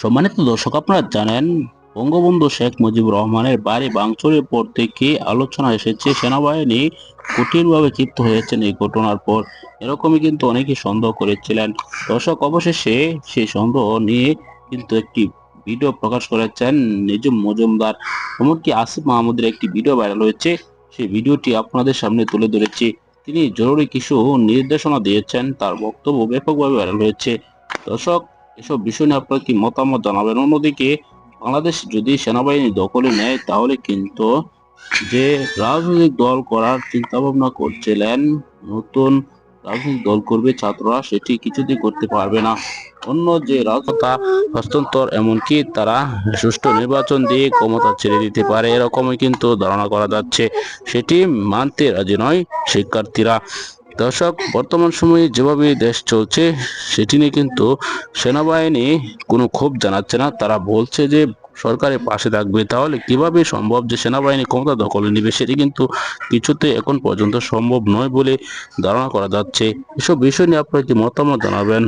সম্মানিত দর্শক, আপনারা জানেন বঙ্গবন্ধু শেখ মুজিবুর রহমানের বাড়ি ভাঙচুরের পর থেকে আলোচনা এসেছে, সেনাবাহিনী কঠিনভাবে ক্ষিপ্ত হয়েছেন এই ঘটনার পর। এরকমই কিন্তু অনেকে সন্দেহ করেছিলেন। দর্শক, অবশেষে সেই সন্দেহ নিয়ে কিন্তু একটি ভিডিও প্রকাশ করেছেন নিজুম মজুমদার। এমনকি আসিফ মাহমুদের একটি ভিডিও ভাইরাল হয়েছে। সেই ভিডিওটি আপনাদের সামনে তুলে ধরেছি। তিনি জরুরি কিছু নির্দেশনা দিয়েছেন, তার বক্তব্য ব্যাপকভাবে ভাইরাল হয়েছে। দর্শক এসব বিষয় নিয়ে আপনার কি মতামত জানাবেন? অন্যদিকে, বাংলাদেশ যদি সেনাবাহিনী দখলে নেয়, তাহলে কিন্তু যে রাজনৈতিক দল করার চিন্তা ভাবনা করছিলেন, নতুন রাজনৈতিক দল করবে ছাত্ররা, সেটি কিছুতেই করতে পারবে না। অন্য যে রাজনতা হস্তান্তর এমনকি তারা সুষ্ঠু নির্বাচন দিয়ে ক্ষমতা ছেড়ে দিতে পারে, এরকমই কিন্তু ধারণা করা যাচ্ছে। সেটি মানতে রাজি নয় শিক্ষার্থীরা। দর্শক, বর্তমান সময়ে যেভাবে দেশ চলছে, সেটি নিয়ে কিন্তু সেনাবাহিনী কোনো ক্ষোভ জানাচ্ছে না। তারা বলছে যে, সরকারের পাশে থাকবে। তাহলে কীভাবে সম্ভব যে সেনাবাহিনী ক্ষমতা দখলে নেবে, সেটি কিন্তু কিছুতে এখন পর্যন্ত সম্ভব নয় বলে ধারণা করা যাচ্ছে। এসব বিষয় নিয়ে আপনার কি মতামত জানাবেন?